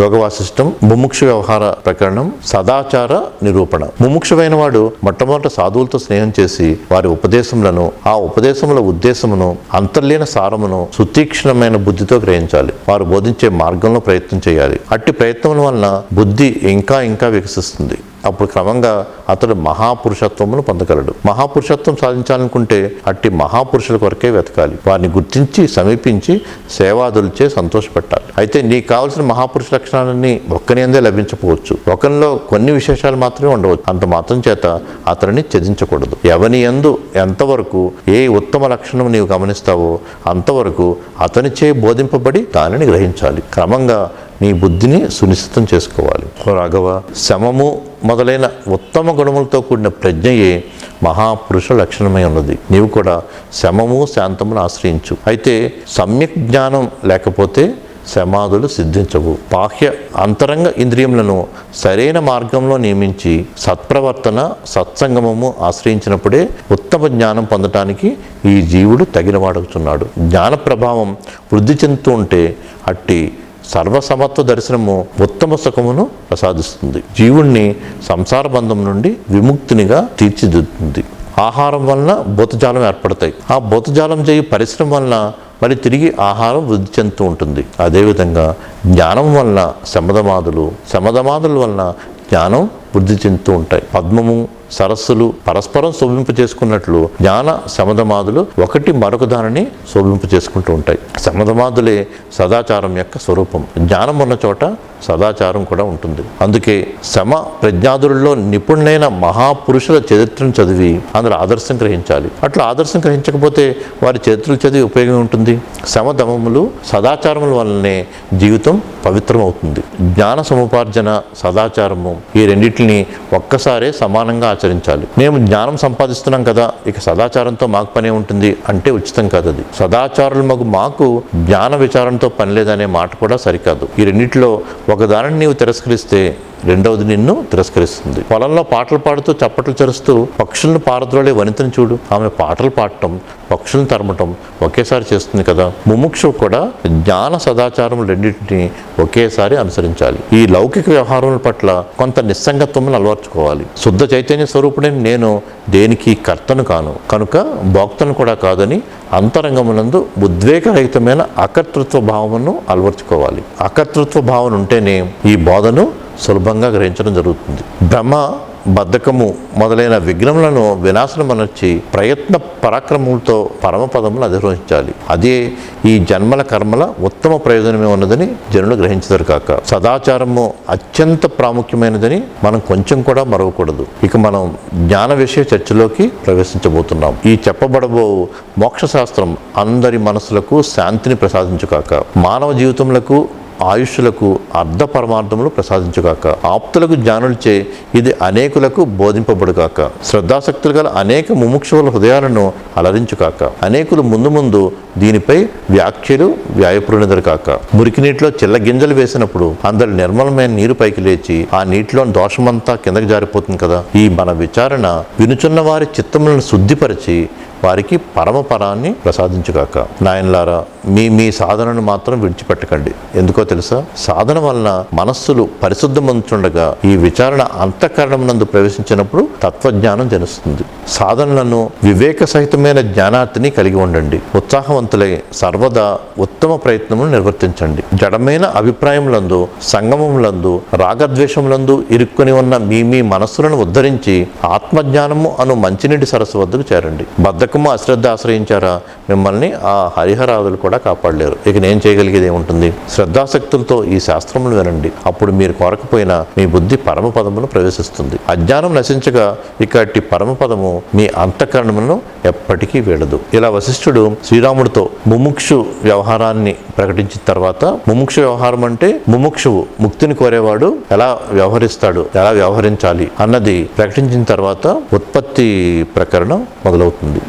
యోగ వాసిష్టం ముముక్షు వ్యవహార ప్రకరణం సదాచార నిరూపణ. ముముక్షమైన వాడు మొట్టమొదట సాధువులతో స్నేహం చేసి వారి ఉపదేశములను ఆ ఉపదేశముల ఉద్దేశమును అంతర్లీన సారమును సుతీక్షణమైన బుద్ధితో గ్రహించాలి. వారు బోధించే మార్గంలో ప్రయత్నం చేయాలి. అట్టి ప్రయత్నముల వలన బుద్ధి ఇంకా ఇంకా వికసిస్తుంది. అప్పుడు క్రమంగా అతడు మహాపురుషత్వమును పొందగలడు. మహాపురుషత్వం సాధించాలనుకుంటే అట్టి మహాపురుషుల కొరకే వెతకాలి. వారిని గుర్తించి సమీపించి సేవాదులచే సంతోషపెట్టాలి. అయితే నీకు కావలసిన మహాపురుష లక్షణాలన్నీ ఒక్కనిందే లభించకపోవచ్చు. ఒకరిలో కొన్ని విశేషాలు మాత్రమే ఉండవచ్చు. అంత మాత్రం చేత అతనిని త్యజించకూడదు. ఎవని ఎందు ఎంతవరకు ఏ ఉత్తమ లక్షణం నీవు గమనిస్తావో అంతవరకు అతనిచే బోధింపబడి దానిని గ్రహించాలి. క్రమంగా నీ బుద్ధిని సునిశ్చితం చేసుకోవాలి. రాఘవ శమము మొదలైన ఉత్తమ గుణములతో కూడిన ప్రజ్ఞయే మహాపురుష లక్షణమై ఉన్నది. నీవు కూడా శమము శాంతమును ఆశ్రయించు. అయితే సమ్యక్ జ్ఞానం లేకపోతే సమాధులు సిద్ధించవు. బాహ్య అంతరంగ ఇంద్రియములను సరైన మార్గంలో నియమించి సత్ప్రవర్తన సత్సంగమము ఆశ్రయించినప్పుడే ఉత్తమ జ్ఞానం పొందటానికి ఈ జీవుడు తగిన వాడుకుతున్నాడు జ్ఞాన ప్రభావం వృద్ధి చెందుతూ ఉంటే అట్టి సర్వసమత్వ దర్శనము ఉత్తమ సుఖమును ప్రసాదిస్తుంది. జీవుణ్ణి సంసార బంధం నుండి విముక్తినిగా తీర్చిదిద్దుతుంది. ఆహారం వలన భూతజాలం ఏర్పడతాయి. ఆ భూతజాలం చేయి పరిశ్రమ వలన మరి తిరిగి ఆహారం వృద్ధి చెందుతూ ఉంటుంది. అదేవిధంగా జ్ఞానం వలన శమదమాదులు శమదమాదుల వలన జ్ఞానం వృద్ధి చెందుతూ ఉంటాయి. పద్మము సరస్సులు పరస్పరం శోభింపు చేసుకున్నట్లు జ్ఞాన శమధమాదులు ఒకటి మరొక దానిని శోభింపు చేసుకుంటూ ఉంటాయి. శమధమాదులే సదాచారం యొక్క స్వరూపం. జ్ఞానం ఉన్న చోట సదాచారం కూడా ఉంటుంది. అందుకే శమ ప్రజ్ఞాదులలో నిపుణులైన మహాపురుషుల చరిత్రను చదివి అందులో ఆదర్శం గ్రహించాలి. అట్లా ఆదర్శం గ్రహించకపోతే వారి చరిత్రలు చదివి ఉపయోగం ఉంటుంది. శమధమములు సదాచారముల వల్లనే జీవితం పవిత్రమవుతుంది. జ్ఞాన సముపార్జన సదాచారము ఈ రెండింటిని ఒక్కసారే సమానంగా ఆచరించాలి. మేము జ్ఞానం సంపాదిస్తున్నాం కదా ఇక సదాచారంతో మాకు పనే ఉంటుంది అంటే ఉచితం కాదు అది. సదాచారులు మాకు మాకు జ్ఞాన విచారంతో పని లేదనే మాట కూడా సరికాదు. ఈ రెండింటిలో ఒకదానిని నీవు తిరస్కరిస్తే రెండవది నిన్ను తిరస్కరిస్తుంది. పొలంలో పాటలు పాడుతూ చప్పట్లు చరుస్తూ పక్షులను పారద్రోలే వనితను చూడు. ఆమె పాటలు పాడటం పక్షులను తరమటం ఒకేసారి చేస్తుంది కదా. ముముక్షు కూడా జ్ఞాన సదాచారం రెండింటిని ఒకేసారి అనుసరించాలి. ఈ లౌకిక వ్యవహారం పట్ల కొంత నిస్సంగత్వం అలవర్చుకోవాలి. శుద్ధ చైతన్య స్వరూపుడే నేను దేనికి కర్తను కాను. కనుక భోక్తను కూడా కాదని అంతరంగమునందు ఉద్వేగరహితమైన అకర్తృత్వ భావమును అలవర్చుకోవాలి. అకర్తృత్వ భావన ఉంటేనే ఈ బోధను సులభంగా గ్రహించడం జరుగుతుంది. భ్రమ బద్ధకము మొదలైన విఘ్నములను వినాశనం అనర్చి ప్రయత్న పరాక్రమములతో పరమపదములను అధిరోహించాలి. అదే ఈ జన్మల కర్మల ఉత్తమ ప్రయోజనమే ఉన్నదని జనులు గ్రహించదరు కాక. సదాచారము అత్యంత ప్రాముఖ్యమైనదని మనం కొంచెం కూడా మరవకూడదు. ఇక మనం జ్ఞాన విషయ చర్చలోకి ప్రవేశించబోతున్నాం. ఈ చెప్పబడబో మోక్షశాస్త్రం అందరి మనసులకు శాంతిని ప్రసాదించుకాక మానవ జీవితములకు ఆయుష్లకు అర్ధ పరమార్థములు ప్రసాదించుగాక. ఆప్తులకు జ్ఞానులచే ఇది అనేకులకు బోధింపబడుగాక. శ్రద్ధాశక్తులు గల అనేక ముముక్షువుల హృదయాలను అలరించుగాక. అనేకులు ముందు ముందు దీనిపై వ్యాఖ్యలు వ్యాయపురునిదరు కాక మురికి నీటిలో చిల్ల గింజలు వేసినప్పుడు అందరి నిర్మలమైన నీరు పైకి లేచి ఆ నీటిలోని దోషమంతా కిందకి జారిపోతుంది కదా. ఈ మన విచారణ వినుచున్న వారి చిత్తములను శుద్ధిపరిచి వారికి పరమపరాన్ని ప్రసాదించుగాక. నాయనలారా మీ మీ సాధనను మాత్రం విడిచిపెట్టకండి. ఎందుకో తెలుసా? సాధన వలన మనస్సులు పరిశుద్ధమంచుండగా ఈ విచారణ అంతఃకరణమునందు ప్రవేశించినప్పుడు తత్వజ్ఞానం జనిస్తుంది. సాధనలను వివేక సహితమైన జ్ఞానార్థిని కలిగి ఉండండి. ఉత్సాహవంతులై సర్వదా ఉత్తమ ప్రయత్నమును నిర్వర్తించండి. జడమైన అభిప్రాయములందు సంగమములందు రాగద్వేషములందు ఇరుక్కుని ఉన్న మీ మీ మనస్సులను ఉద్ధరించి ఆత్మజ్ఞానము అను మంచినీటి సరస్సు వద్దకు చేరండి. బద్ధకము అశ్రద్ధ ఆశ్రయించారా? మిమ్మల్ని ఆ హరిహరాదులు కూడా కాపాడలేరు. ఇక నేను చేయగలిగేది ఏముంటుంది? శ్రద్ధాశక్తులతో ఈ శాస్త్రములు వినండి. అప్పుడు మీరు కోరకపోయినా మీ బుద్ధి పరమపదమును ప్రవేశిస్తుంది. అజ్ఞానం నశించగా ఇక్కటి పరమ పరమపదము మీ అంతఃకరణమును ఎప్పటికీ వీడదు. ఇలా వశిష్ఠుడు శ్రీరాముడితో ముముక్షు వ్యవహారాన్ని ప్రకటించిన తర్వాత ముముక్షు వ్యవహారం అంటే ముముక్షువు ముక్తిని కోరేవాడు ఎలా వ్యవహరిస్తాడు ఎలా వ్యవహరించాలి అన్నది ప్రకటించిన తర్వాత ఉత్పత్తి ప్రకరణం మొదలవుతుంది.